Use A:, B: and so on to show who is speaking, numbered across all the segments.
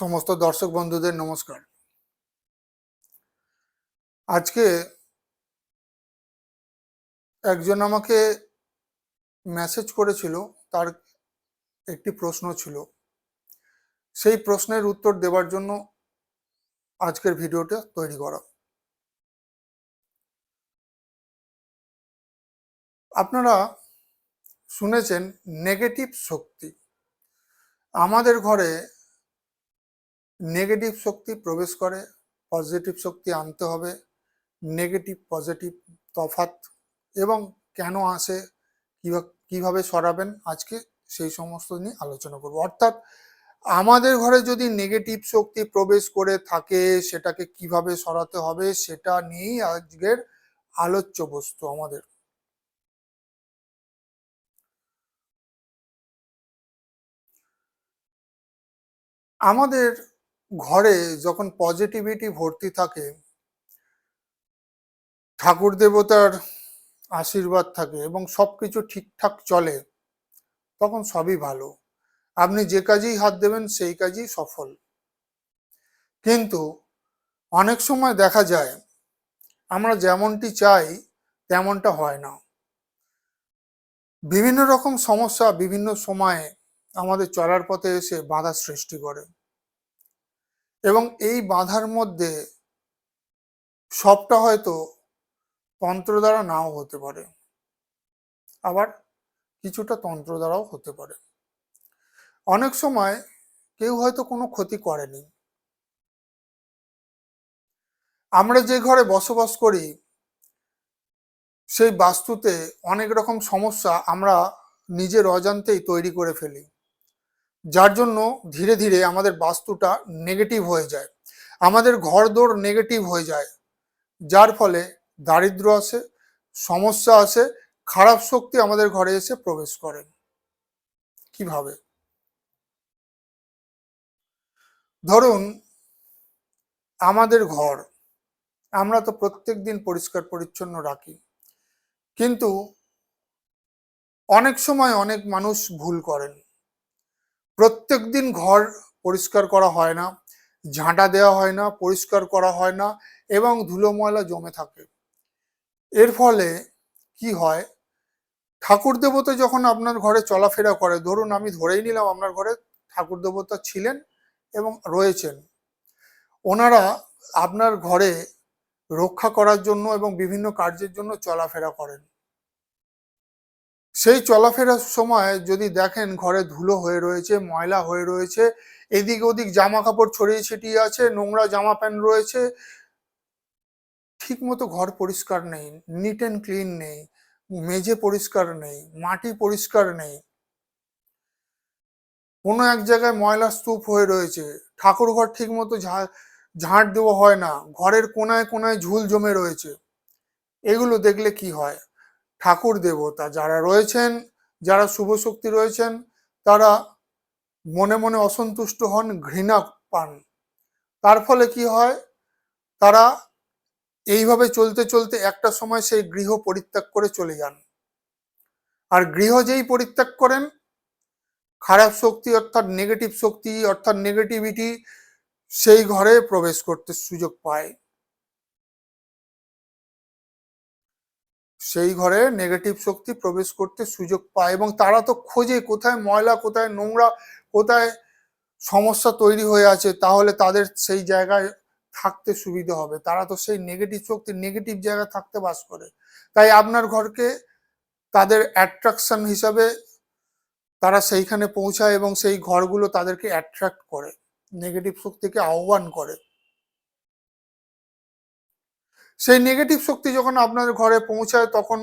A: সমস্ত দর্শক বন্ধুদের নমস্কার। আজকে একজন আমাকে মেসেজ করেছিল, তার একটি প্রশ্ন ছিল। সেই প্রশ্নের উত্তর দেওয়ার জন্য আজকের ভিডিওটা তৈরি করা। আপনারা শুনেছেন নেগেটিভ শক্তি। আমাদের ঘরে নেগেটিভ শক্তি প্রবেশ করে পজিটিভ শক্তি আনতে হবে নেগেটিভ পজিটিভ তফাৎ এবং কেন আসে কিভা- কীভাবে সরাবেন, আজকে সেই সমস্ত নিয়ে আলোচনা করব। অর্থাৎ আমাদের ঘরে যদি নেগেটিভ শক্তি প্রবেশ করে থাকে, সেটাকে কীভাবে সরাতে হবে, সেটা নিয়েই আজকের আলোচ্য বস্তু আমাদের। আমাদের ঘরে যখন পজিটিভিটি ভর্তি থাকে, ঠাকুর দেবতার আশীর্বাদ থাকে এবং সবকিছু ঠিকঠাক চলে, তখন সবই ভালো। আপনি যে কাজেই হাত দেবেন, সেই কাজই সফল। কিন্তু অনেক সময় দেখা যায়, আমরা যেমনটি চাই, তেমনটা হয় না। বিভিন্ন রকম সমস্যা বিভিন্ন সময়ে আমাদের চলার পথে এসে বাধা সৃষ্টি করে। এবং এই বাধার মধ্যে সবটা হয়তো তন্ত্র দ্বারা নাও হতে পারে। আবার কিছুটা তন্ত্র দ্বারাও হতে পারে। অনেক সময় কেউ হয়তো কোনো ক্ষতি করেনি। আমরা যে ঘরে বসবাস করি, সেই বাস্তুতে অনেক রকম সমস্যা আমরা নিজের অজান্তেই তৈরি করে ফেলি। যার জন্য ধীরে ধীরে আমাদের বাস্তুটা নেগেটিভ হয়ে যায়। আমাদের ঘরদোর নেগেটিভ হয়ে যায়। যার ফলে দারিদ্র আসে, সমস্যা আসে, খারাপ শক্তি আমাদের ঘরে এসে প্রবেশ করে। কীভাবে ধরুন, আমাদের ঘর, আমরা তো প্রত্যেক দিন পরিষ্কার পরিচ্ছন্ন রাখি। কিন্তু অনেক সময় অনেক মানুষ ভুল করেন। প্রত্যেক দিন ঘর পরিষ্কার করা হয় না, ঝাঁটা দেওয়া হয় না, পরিষ্কার করা হয় না এবং ধুলো ময়লা জমে থাকে। এর ফলে কি হয়? ঠাকুর দেবতা যখন আপনার ঘরে চলাফেরা করে, ধরুন আমি ধরেই নিলাম আপনার ঘরে ঠাকুর দেবতা ছিলেন এবং রয়েছেন। ওনারা আপনার ঘরে রক্ষা করার জন্য এবং বিভিন্ন কার্যের জন্য চলাফেরা করেন। সেই চলাফেরার সময় যদি দেখেন ঘরে ধুলো হয়ে রয়েছে, ময়লা হয়ে রয়েছে, এদিক ওদিক জামা কাপড় ছড়িয়ে ছিটিয়ে আছে, নোংরা জামা প্যান্ট রয়েছে ঠিক মতো ঘর পরিষ্কার নেই নিট অ্যান্ড ক্লিন নেই, মেঝে পরিষ্কার নেই, মাটি পরিষ্কার নেই। কোনো এক জায়গায় ময়লা স্তূপ হয়ে রয়েছে ঠাকুর ঘর ঠিক মতো ঝাঁট দেওয়া হয় না, ঘরের কোনায় কোনায় ঝুল জমে রয়েছে। এগুলো দেখলে কি হয়? ঠাকুর দেবতা যারা রয়েছেন, যারা শুভ শক্তি রয়েছেন, তারা মনে মনে অসন্তুষ্ট হন, ঘৃণা পান। তার ফলে কি হয়? তারা এইভাবে চলতে চলতে একটা সময় সেই গৃহ পরিত্যাগ করে চলে যান। আর গৃহ যেই পরিত্যাগ করেন, খারাপ শক্তি অর্থাৎ নেগেটিভ শক্তি অর্থাৎ নেগেটিভিটি সেই ঘরে প্রবেশ করতে সুযোগ পায়। সেই ঘরে নেগেটিভ শক্তি প্রবেশ করতে সুযোগ পায় এবং তারা তো খোঁজে কোথায় ময়লা, কোথায় নোংরা, কোথায় সমস্যা তৈরি হয়ে আছে, তাহলে তাদের সেই জায়গায় থাকতে সুবিধা হবে। তারা তো সেই নেগেটিভ শক্তি নেগেটিভ জায়গায় থাকতে বাস করে। তাই আপনার ঘরকে তাদের অ্যাট্রাকশন হিসাবে তারা সেইখানে পৌঁছায় এবং সেই ঘরগুলো তাদেরকে অ্যাট্রাক্ট করে নেগেটিভ শক্তিকে আহ্বান করে। সেই নেগেটিভ শক্তি যখন আপনার ঘরে পৌঁছায়, তখন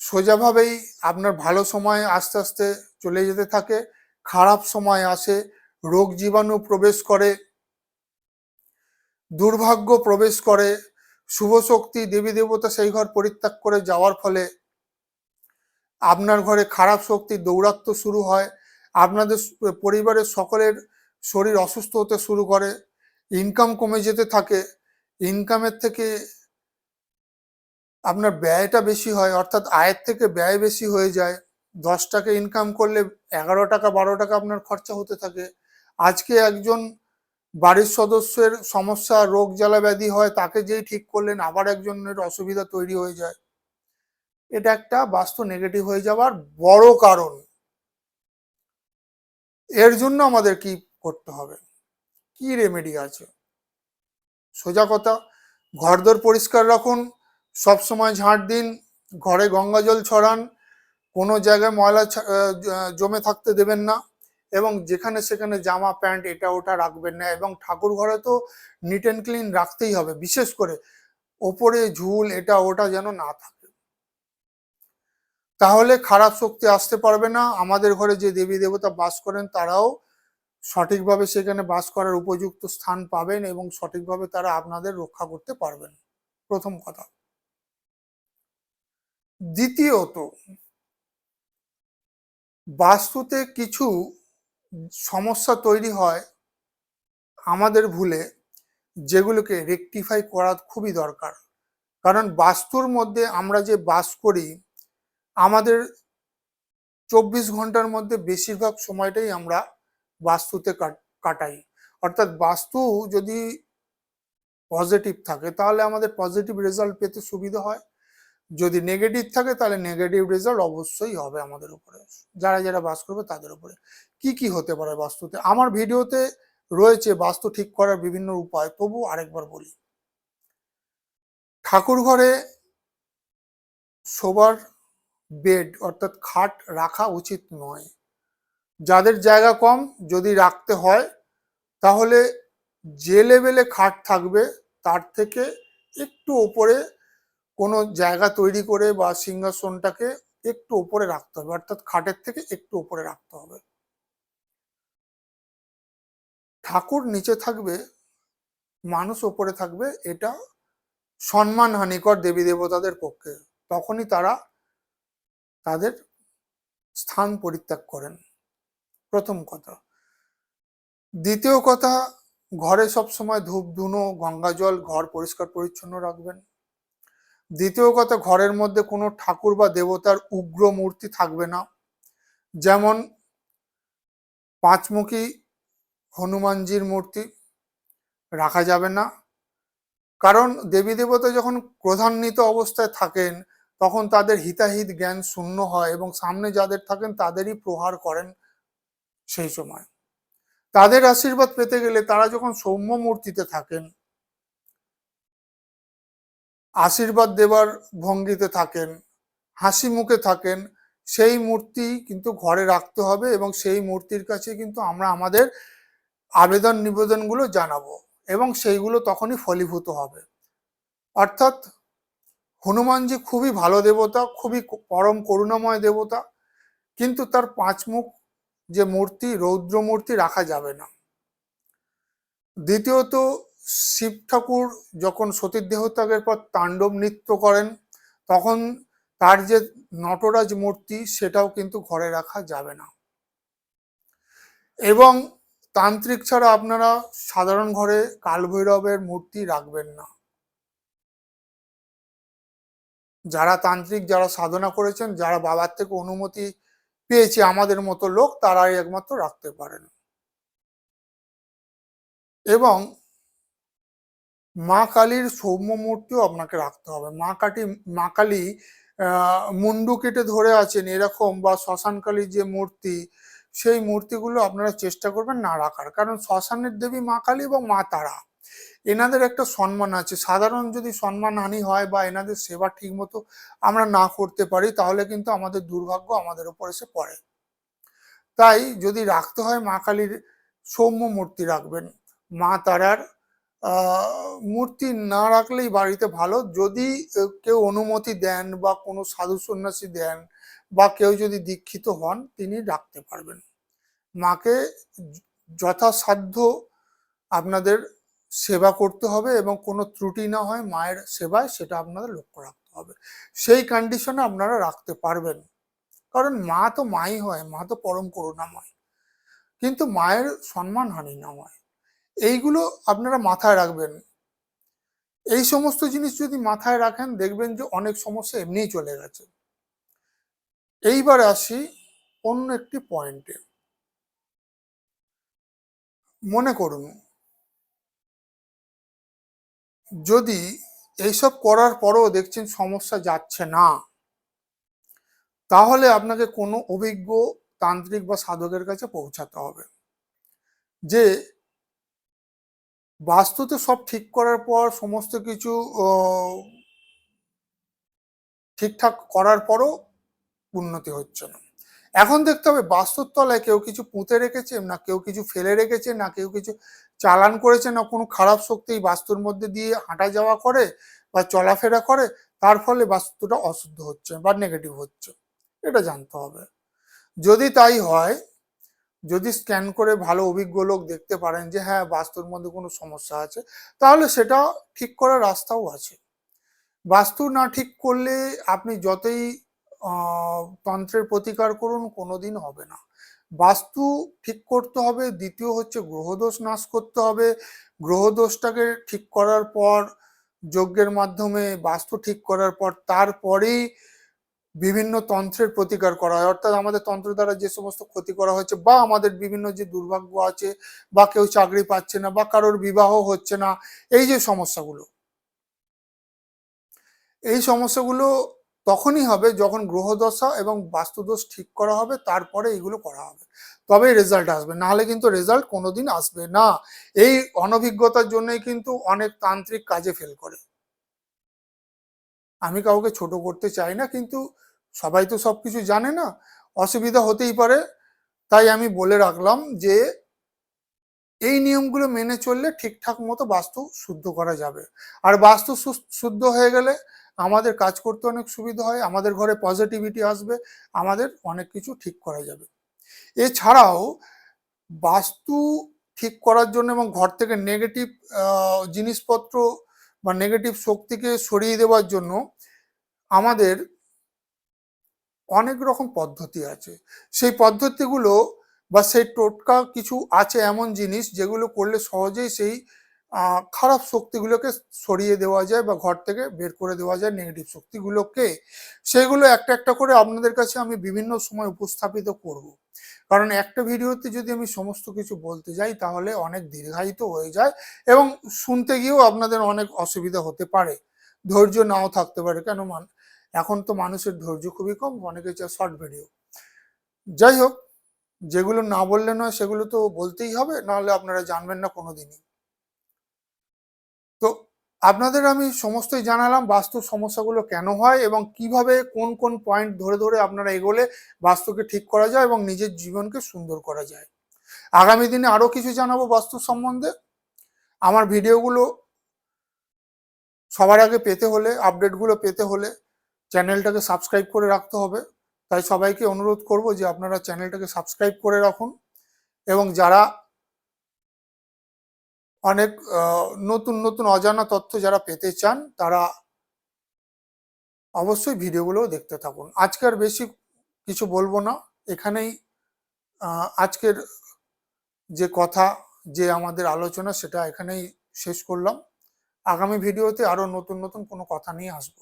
A: সোজাভাবেই আপনার ভালো সময় আস্তে আস্তে চলে যেতে থাকে, খারাপ সময় আসে, রোগ জীবাণু প্রবেশ করে, দুর্ভাগ্য প্রবেশ করে, শুভ শক্তি, দেবী দেবতা সেই ঘর পরিত্যাগ করে যাওয়ার ফলে আপনার ঘরে খারাপ শক্তি, দৌরাত্ম শুরু হয়, আপনাদের পরিবারের সকলের শরীর অসুস্থ হতে শুরু করে ইনকাম কমে যেতে থাকে ইনকামের থেকে আপনার ব্যয়টা বেশি হয়, অর্থাৎ আয়ের থেকে ব্যয় বেশি হয়ে যায়। দশ টাকা ইনকাম করলে এগারো টাকা, বারো টাকা আপনার খরচা হতে থাকে। আজকে একজন বাড়ির সদস্যের সমস্যা, রোগ, জ্বালা, ব্যাধি হয়, তাকে যেই ঠিক করলেন, আবার একজনের অসুবিধা তৈরি হয়ে যায়। এটা একটা বাস্তু নেগেটিভ হয়ে যাওয়ার বড় কারণ। এর জন্য আমাদের কি করতে হবে? কি রেমেডি আছে? সোজা কথা। ঘরদোর পরিষ্কার রাখুন, সবসময় ঝাঁট দিন, ঘরে গঙ্গা জল ছড়ান, কোনো জায়গায় ময়লা জমে থাকতে দেবেন না এবং যেখানে সেখানে জামা, প্যান্ট এটা ওটা রাখবেন না এবং ঠাকুর ঘরে তো নিট অ্যান্ড ক্লিন রাখতেই হবে, বিশেষ করে ওপরে ঝুল এটা ওটা যেন না থাকে। তাহলে খারাপ শক্তি আসতে পারবে না, আমাদের ঘরে যে দেবী দেবতা বাস করেন তারাও সঠিকভাবে সেখানে বাস করার উপযুক্ত স্থান পাবেন এবং সঠিকভাবে তারা আপনাদের রক্ষা করতে পারবেন। প্রথম কথা। দ্বিতীয়ত, বাস্তুতে কিছু সমস্যা তৈরি হয় আমাদের ভুলে, যেগুলোকে রেকটিফাই করা খুবই দরকার। কারণ বাস্তুর মধ্যে আমরা যে বাস করি, আমাদের চব্বিশ ঘণ্টার মধ্যে বেশিরভাগ সময়টাই আমরা বাস্তুতে কাট- কাটাই। অর্থাৎ বাস্তু যদি পজিটিভ থাকে, তাহলে আমাদের পজিটিভ রেজাল্ট পেতে সুবিধা হয়। যদি নেগেটিভ থাকে, তাহলে নেগেটিভ রেজাল্ট অবশ্যই হবে আমাদের উপরে। যারা যারা বাস করবে, তাদের উপরে। কি কি হতে পারে বাস্তুতে? আমার ভিডিওতে রয়েছে বাস্তু ঠিক করার বিভিন্ন উপায়। তবু আরেকবার বলি। ঠাকুর ঘরে শোবার বেড অর্থাৎ খাট রাখা উচিত নয়। যাদের জায়গা কম যদি রাখতে হয়, তাহলে যে লেভেলে খাট থাকবে, তার থেকে একটু ওপরে কোনো জায়গা তৈরি করে বা সিংহাসনটাকে একটু ওপরে রাখতে হবে, অর্থাৎ খাটের থেকে একটু ওপরে রাখতে হবে। ঠাকুর নিচে থাকবে, মানুষ ওপরে থাকবে, এটা সম্মান হানিকর দেবী দেবতাদের পক্ষে। তখনই তারা তাদের স্থান পরিত্যাগ করেন। প্রথম কথা। দ্বিতীয় কথা, ঘরে সব সময় ধূপ, ধুনো, গঙ্গা জল, ঘর পরিষ্কার পরিচ্ছন্ন রাখবেন। দ্বিতীয় কথা, ঘরের মধ্যে কোনো ঠাকুর বা দেবতার উগ্র মূর্তি থাকবে না। যেমন পাঁচমুখী হনুমানজির মূর্তি রাখা যাবে না। কারণ দেবী দেবতা যখন ক্রধান্বিত অবস্থায় থাকেন, তখন তাদের হিতাহিত জ্ঞান শূন্য হয় এবং সামনে যাদের থাকেন, তাদেরই প্রহার করেন। সেই সময়। তাদের আশীর্বাদ পেতে গেলে তারা যখন সৌম্য মূর্তিতে থাকেন, আশীর্বাদ দেবার ভঙ্গিতে থাকেন, হাসি মুখে থাকেন, সেই মূর্তি কিন্তু ঘরে রাখতে হবে এবং সেই মূর্তির কাছে কিন্তু আমরা আমাদের আবেদন নিবেদনগুলো জানাব এবং সেইগুলো তখনই ফলীভূত হবে। অর্থাৎ হনুমানজি খুবই ভালো দেবতা, খুবই পরম করুণাময় দেবতা, কিন্তু তার পাঁচ মুখ যে মূর্তি, রৌদ্র মূর্তি রাখা যাবে না। দ্বিতীয়ত, শিব ঠাকুর যখন সতীর দেহত্যাগের পর তাণ্ডব নৃত্য করেন, তখন তার যে নটরাজ মূর্তি, সেটাও কিন্তু ঘরে রাখা যাবে না। এবং তান্ত্রিক ছাড়া আপনারা সাধারণ ঘরে কালভৈরবের মূর্তি রাখবেন না। যারা তান্ত্রিক, যারা সাধনা করেছেন, যারা বাবার থেকে অনুমতি পেয়েছে আমাদের মতো লোক, তারাই একমাত্র রাখতে পারেন। এবং মা কালীর সৌম্য মূর্তিও আপনাকে রাখতে হবে। মা কালী মা কালী মুন্ডু কেটে ধরে আছেন এরকম বা শ্মশান কালীর যে মূর্তি, সেই মূর্তিগুলো আপনারা চেষ্টা করবেন না রাখার। কারণ শ্মশানের দেবী মা কালী এবং মা তারা। এনাদের একটা সম্মান আছে। সাধারণ যদি সম্মান হানি হয় বা এনাদের সেবা ঠিক মতো আমরা না করতে পারি, তাহলে কিন্তু আমাদের দুর্ভাগ্য আমাদের উপর এসে পড়ে। তাই যদি রাখতে হয় মা কালীর সৌম্য মূর্তি রাখবেন। মা তারার মূর্তি না রাখলেই বাড়িতে ভালো। যদি কেউ অনুমতি দেন বা কোনো সাধু সন্ন্যাসী দেন বা কেউ যদি দীক্ষিত হন, তিনি রাখতে পারবেন। মাকে যথাসাধ্য আপনাদের সেবা করতে হবে এবং কোনো ত্রুটি না হয় মায়ের সেবায় সেটা আপনাদের লক্ষ্য রাখতে হবে। সেই কন্ডিশনে আপনারা রাখতে পারবেন। কারণ মা তো মাই হয়, মা তো পরম করুণাময়। কিন্তু মায়ের সম্মান হানি না হয়। এইগুলো আপনারা মাথায় রাখবেন। এই সমস্ত জিনিস যদি মাথায় রাখেন, দেখবেন যে অনেক সমস্যা এমনিই চলে গেছে। এইবার আসি অন্য একটি পয়েন্টে মনে করুন যদি এইসব করার পরও দেখছেন সমস্যা যাচ্ছে না, তাহলে আপনাকে কোনো অভিজ্ঞ তান্ত্রিক বা সাধকের কাছে পৌঁছাতে হবে। যে বাস্তুতে সব ঠিক করার পর, সমস্ত কিছু ঠিকঠাক করার পরও উন্নতি হচ্ছে না। এখন দেখতে হবে বাস্তুর তলায় কেউ কিছু পুঁতে রেখেছে না কেউ কিছু ফেলে রেখেছে, না কেউ কিছু চালান করেছে না কোনো খারাপ শক্তি এই বাস্তুর মধ্যে দিয়ে হাঁটা যাওয়া করে বা চলাফেরা করে, তার ফলে বাস্তুটা অশুদ্ধ হচ্ছে বা নেগেটিভ হচ্ছে। এটা জানতে হবে। যদি তাই হয়, যদি স্ক্যান করে ভালো অভিজ্ঞ লোক দেখতে পারেন যে হ্যাঁ বাস্তুর মধ্যে কোনো সমস্যা আছে, তাহলে সেটা ঠিক করার রাস্তাও আছে। বাস্তু না ঠিক করলে আপনি যতই তন্ত্রের প্রতিকার করুন, কোনোদিন হবে না। বাস্তু ঠিক করতে হবে, দ্বিতীয় হচ্ছে গ্রহদোষ নাশ করতে হবে। গ্রহদোষটাকে ঠিক করার পর, যজ্ঞের মাধ্যমে বাস্তু ঠিক করার পর, তারপরেই বিভিন্ন তন্ত্রের প্রতিকার করা হয়। অর্থাৎ আমাদের তন্ত্র দ্বারা যে সমস্ত ক্ষতি করা হয়েছে বা আমাদের বিভিন্ন যে দুর্ভাগ্য আছে বা কেউ চাকরি পাচ্ছে না বা কারোর বিবাহ হচ্ছে না, এই যে সমস্যাগুলো, এই সমস্যাগুলো তখনই হবে যখন গ্রহদশা এবং বাস্তুদোষ ঠিক করা হবে, তারপরে এগুলো করা হবে। তবেই রেজাল্ট আসবে, নাহলে কিন্তু রেজাল্ট কোনোদিন আসবে না। এই অনভিজ্ঞতার জন্যই কিন্তু অনেক তান্ত্রিক কাজে ফেল করে। আমি কাউকে ছোট করতে চাই না, কিন্তু সবাই তো সব কিছু জানে না, অসুবিধা হতেই পারে। তাই আমি বলে রাখলাম যে, এই নিয়মগুলো মেনে চললে ঠিকঠাক মতো বাস্তু শুদ্ধ করা যাবে। আর বাস্তু শুদ্ধ হয়ে গেলে আমাদের কাজ করতে অনেক সুবিধা হয়, আমাদের ঘরে পজিটিভিটি আসবে, আমাদের অনেক কিছু ঠিক করা যাবে। এছাড়াও বাস্তু ঠিক করার জন্য এবং ঘর থেকে নেগেটিভ জিনিসপত্র বা নেগেটিভ শক্তিকে সরিয়ে দেওয়ার জন্য আমাদের অনেক রকম পদ্ধতি আছে। সেই পদ্ধতিগুলো বা সেই টোটকা কিছু আছে এমন জিনিস যেগুলো করলে সহজেই সেই খারাপ শক্তিগুলোকে সরিয়ে দেওয়া যায় বা ঘর থেকে বের করে দেওয়া যায় নেগেটিভ শক্তিগুলোকে। সেগুলো একটা একটা করে আপনাদের কাছে আমি বিভিন্ন সময় উপস্থাপিত করব। কারণ একটা ভিডিওতে যদি আমি সমস্ত কিছু বলতে যাই, তাহলে অনেক দীর্ঘায়িত হয়ে যায় এবং শুনতে গিয়েও আপনাদের অনেক অসুবিধা হতে পারে। ধৈর্য নাও থাকতে পারে। কেন মান, এখন তো মানুষের ধৈর্য খুবই কম, অনেকে চায় শর্ট ভিডিও যাই হোক, যেগুলো না বললে নয়, সেগুলো তো বলতেই হবে, নাহলে আপনারা জানবেন না কোনোদিনই। তো আপনাদের আমি সমস্তই জানালাম বাস্তুর সমস্যাগুলো কেন হয় এবং কীভাবে কোন কোন পয়েন্ট ধরে ধরে আপনারা এগোলে বাস্তুকে ঠিক করা যায় এবং নিজের জীবনকে সুন্দর করা যায়। আগামী দিনে আরও কিছু জানাব বাস্তু সম্বন্ধে। আমার ভিডিওগুলো সবার আগে পেতে হলে, আপডেটগুলো পেতে হলে চ্যানেলটাকে সাবস্ক্রাইব করে রাখতে হবে। তাই সবাইকে অনুরোধ করব যে আপনারা চ্যানেলটাকে সাবস্ক্রাইব করে রাখুন এবং যারা অনেক নতুন নতুন অজানা তথ্য যারা পেতে চান, তারা অবশ্যই ভিডিওগুলো দেখতে থাকুন। আজকের বেশি কিছু বলব না। এখানেই আজকের যে কথা, যে আমাদের আলোচনা, সেটা এখানেই শেষ করলাম। আগামী ভিডিওতে আরও নতুন নতুন কোনো কথা নিয়ে আসব।